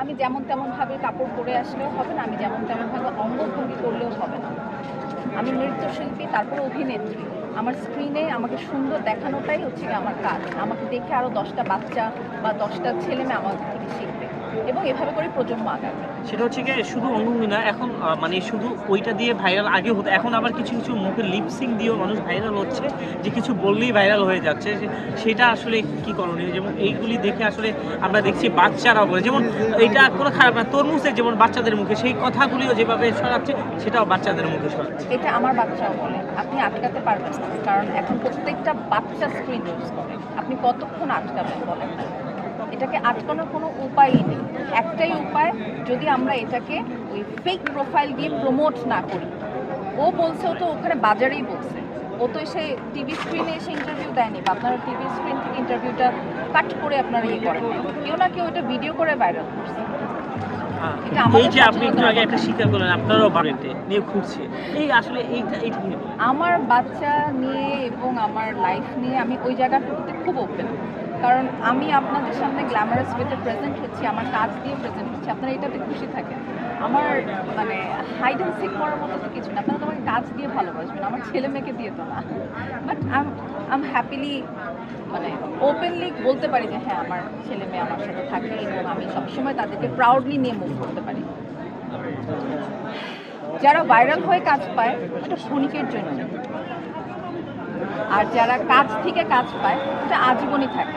আমি যেমন তেমনভাবে কাপড় পরে আসলেও হবে না, আমি যেমন তেমনভাবে অঙ্গভঙ্গি করলেও হবে না। আমি নৃত্যশিল্পী, তারপর অভিনেত্রী। আমার স্ক্রিনে আমাকে সুন্দর দেখানোটাই হচ্ছে আমার কাজ। আমাকে দেখে আরও দশটা বাচ্চা বা দশটা ছেলে মেয়ে আমার থেকে শিখবে। এবং এভাবে করে প্রজন্ম আগাবে। সেটা হচ্ছে গিয়ে শুধু অঙ্গভঙ্গি না এখন মানে শুধু ওইটা দিয়ে ভাইরাল আগে হতো এখন আবার কিছু কিছু মুখে লিপসিং দিয়েও মানুষ ভাইরাল হচ্ছে যে কিছু বললেই ভাইরাল হয়ে যাচ্ছে সেটা আসলে কি করণীয়? যেমন এইগুলি দেখে আসলে আমরা দেখছি বাচ্চারা বলে যেমন এইটা কোনো খারাপ না তরমুজের যেমন বাচ্চাদের মুখে সেই কথাগুলিও যেভাবে শোনাচ্ছে সেটাও বাচ্চাদের মুখে শোনাচ্ছে এটা আমার বাচ্চাও বলে আপনি আটকাতে পারবেন না কারণ এখন প্রত্যেকটা বাচ্চা স্ক্রিন ইউজ করে আপনি কতক্ষণ আটকাবেন বলেন এটাকে আটকানোর কোনো উপায়ই নেই। একটাই উপায় যদি আমরা এটাকে ওই ফেক প্রোফাইল দিয়ে প্রমোট না করি। ও বলছে ও তো ওখানে বাজারেই বলছে। ও তো এসে টিভি স্ক্রিনে এসে ইন্টারভিউ দেয়নি বা আপনারা টিভি স্ক্রিন থেকে ইন্টারভিউটা কাট করে আপনারা ইয়ে করেন কেউ না কেউ এটা ভিডিও করে ভাইরাল করছে। এই যে আপনি একটু আগে একটা স্বীকার করলেন আপনারও বাড়িতে নিয়ে ঘুরছে। এই আসলে এইটা এইটা আমার বাচ্চা নিয়ে এবং আমার লাইফ নিয়ে আমি ওই জায়গাটাতে খুব ওপেন কারণ আমি আপনাদের সামনে গ্ল্যামারাস ওয়েতে প্রেজেন্ট হচ্ছি, আমার কাজ দিয়ে প্রেজেন্ট হচ্ছি, আপনারা এটাতে খুশি থাকেন। আমার মানে হাইড অ্যান্ড সিক করার মতো তো কিছু না, আপনারা তো আমাকে কাজ দিয়ে ভালোবাসবেন, আমার ছেলে মেয়েকে দিয়ে তো না। বাট আম আম হ্যাপিলি মানে ওপেনলি বলতে পারি যে হ্যাঁ আমার ছেলে মেয়ে আমার সাথে থাকে এবং আমি সবসময় তাদেরকে প্রাউডলি নিয়ে মুভ করতে পারি। যারা ভাইরাল হয়ে কাজ পায় এটা ক্ষণিকের জন্য। আর যারা কাজ থেকে কাজ পায় এটা আজীবনই থাকে।